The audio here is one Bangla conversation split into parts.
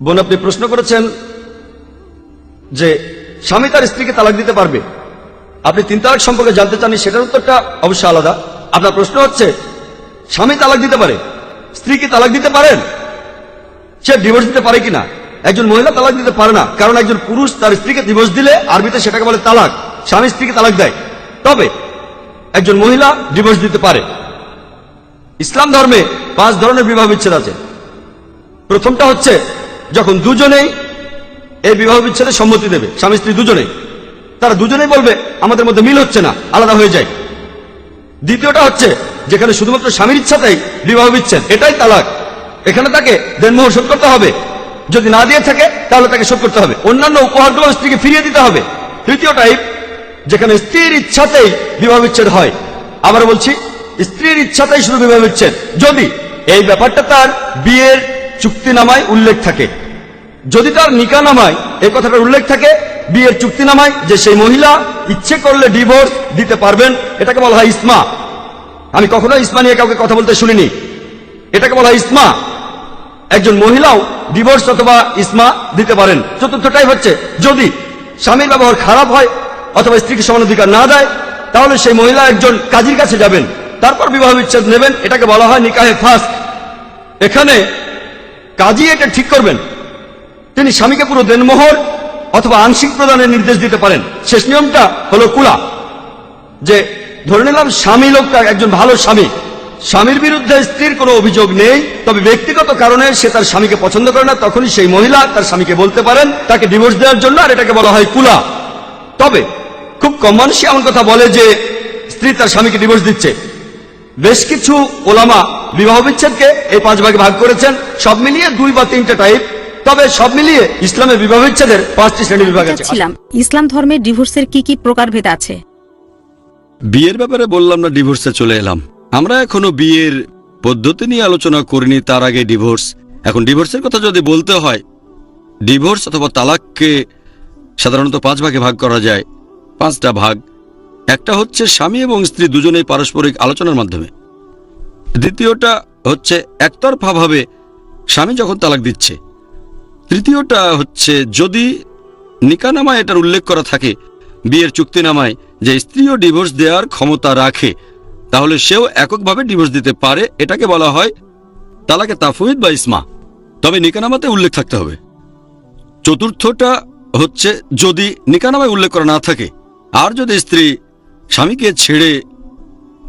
বোন, আপনি প্রশ্ন করেছেন যে স্বামী তার স্ত্রীকে তালাক দিতে পারবে। আপনি তিন তালাক সম্পর্কে জানতে চান সেটার উত্তরটা অবশ্যই আলাদা। আপনার প্রশ্ন হচ্ছে, স্বামী তালাক দিতে পারে? স্ত্রী কি তালাক দিতে পারেন? সে ডিভোর্স দিতে পারে কিনা? একজন মহিলা তালাক দিতে পারে না, কারণ একজন পুরুষ তার স্ত্রীকে ডিভোর্স দিলে আরবিতে সেটাকে বলে তালাক। স্বামী স্ত্রীকে তালাক দেয়। তবে একজন মহিলা ডিভোর্স দিতে পারে। ইসলাম ধর্মে পাঁচ ধরনের বিবাহ বিচ্ছেদ আছে। প্রথমটা হচ্ছে যখন দুজনেই এই বিবাহ বিচ্ছেদে সম্মতি দেবে, স্বামী স্ত্রী দুজনেই, তারা দুজনেই বলবে, আমাদের মধ্যে মিল হচ্ছে না, আলাদা হয়ে যায় দ্বিতীয়টা হচ্ছে, যেখানে শুধুমাত্র স্বামীর ইচ্ছাতেই বিবাহ বিচ্ছেদ, এটাই তালাক। এখানে তাকে দেনমোহর শোধ করতে হবে। যদি না দিয়ে থাকে, তাহলে তাকে শোধ করতে হবে। অন্যান্য উপহারগুলো স্ত্রীকে ফিরিয়ে দিতে হবে। তৃতীয় টাইপ যেখানে স্ত্রীর ইচ্ছাতেই বিবাহ বিচ্ছেদ হয়। আবার বলছি, স্ত্রীর ইচ্ছাতেই শুধু বিবাহ বিচ্ছেদ। যদি এই ব্যাপারটা তার বিয়ের চুক্তিনামায় উল্লেখ থাকে যদি তার নিকানামায় এই কথাটার উল্লেখ থাকে, বিয়ের চুক্তিনামায় যে সেই মহিলা ইচ্ছে করলে ডিভোর্স দিতে পারবেন, এটাকে বলা হয় ইসমা। আমি কখনো ইসমা নিয়ে কাউকে কথা বলতে শুনিনি। এটাকে বলা হয় ইসমা। একজন মহিলাও ডিভোর্স অথবা ইসমা দিতে পারেন। চতুর্থটাই হচ্ছে, যদি স্বামীর ব্যবহার খারাপ হয় অথবা স্ত্রীকে সমান অধিকার না দেয়, তাহলে সেই মহিলা একজন কাজীর কাছে যাবেন। তারপর বিবাহ বিচ্ছেদ নেবেন, এটাকে বলা হয় নিকাহে ফাস্ট এখানে কাজী এটা ঠিক করবেন। তিনি স্বামীকে পুরো দেনমোহর অথবা আংশিক প্রদানের নির্দেশ দিতে পারেন। শেষ নিয়মটা হলো কুলা। যে ধরে নিলাম স্বামী লোকটা একজন ভালো স্বামী। স্বামীর বিরুদ্ধে স্ত্রীর কোনো অভিযোগ নেই, তবে ব্যক্তিগত কারণে সে তার স্বামীকে পছন্দ করে না, তখনই সেই মহিলা তার স্বামীকে বলতে পারেন, তাকে ডিভোর্স দেওয়ার জন্য আর এটাকে বলা হয় কুলা। তবে খুব কম মানুষই এমন কথা বলে যে স্ত্রী তার স্বামীকে ডিভোর্স দিচ্ছে। বেশ কিছু ওলামা বিবাহ বিচ্ছেদকে এই পাঁচ ভাগে ভাগ করেছেন। সব মিলিয়ে দুই বা তিনটা টাইপ তবে সব মিলিয়ে ইসলামের বিবাহ বিচ্ছেদের পাঁচটি শ্রেণি বিভাগ আছে। ছিলাম ইসলাম ধর্মে ডিভোর্সের কি কি প্রকারভেদ আছে? বিয়ের ব্যাপারে বললাম না ডিভোর্সে চলে এলাম। আমরা এখনও বিয়ের পদ্ধতি নিয়ে আলোচনা করিনি তার আগে ডিভোর্স। এখন ডিভোর্সের কথা যদি বলতে হয় ডিভোর্স অথবা তালাককে সাধারণত পাঁচ ভাগে ভাগ করা যায়। পাঁচটা ভাগ। একটা হচ্ছে স্বামী এবং স্ত্রী দুজনেই পারস্পরিক আলোচনার মাধ্যমে। দ্বিতীয়টা হচ্ছে একতরফাভাবে স্বামী যখন তালাক দিচ্ছে তৃতীয়টা হচ্ছে যদি নিকানামায় এটার উল্লেখ করা থাকে, বিয়ের চুক্তিনামায় যে স্ত্রীও ডিভোর্স দেওয়ার ক্ষমতা রাখে, তাহলে সেও এককভাবে ডিভোর্স দিতে পারে, এটাকে বলা হয় তালাকে তাফুইদ বা ইসমা। তবে নিকানামাতে উল্লেখ থাকতে হবে। চতুর্থটা হচ্ছে যদি নিকানামায় উল্লেখ করা না থাকে, আর যদি স্ত্রী স্বামীকে ছেড়ে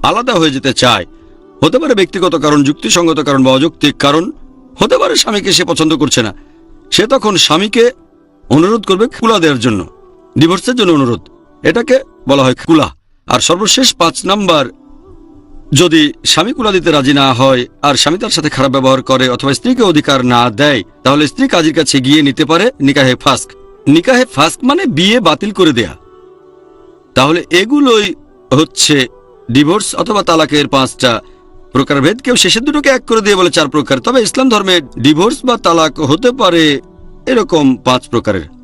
আলাদা হয়ে যেতে চায়, হতে পারে ব্যক্তিগত কারণ, যুক্তিসঙ্গত কারণ বা অযৌক্তিক কারণ, হতে পারে স্বামীকে সে পছন্দ করছে না। সে তখন স্বামীকে অনুরোধ করবে কুলা দেওয়ার জন্য ডিভোর্সের জন্য অনুরোধ। এটাকে বলা হয় কুলা। আর সর্বশেষ পাঁচ নাম্বার, যদি স্বামী কুলা দিতে রাজি না হয় আর স্বামী তার সাথে খারাপ ব্যবহার করে অথবা স্ত্রীকে অধিকার না দেয়, তাহলে স্ত্রী কাজীর কাছে গিয়ে নিতে পারে নিকাহে ফাস্ক। নিকাহে ফাস্ক মানে বিয়ে বাতিল করে দেয়া। তাহলে এগুলোই হচ্ছে ডিভোর্স অথবা তালাকের পাঁচটা। প্রকারভেদ কেউ শেষের দুটোকে এক করে দিয়ে বলে চার প্রকার। তবে ইসলাম ধর্মে ডিভোর্স বা তালাক হতে পারে এরকম পাঁচ প্রকারের।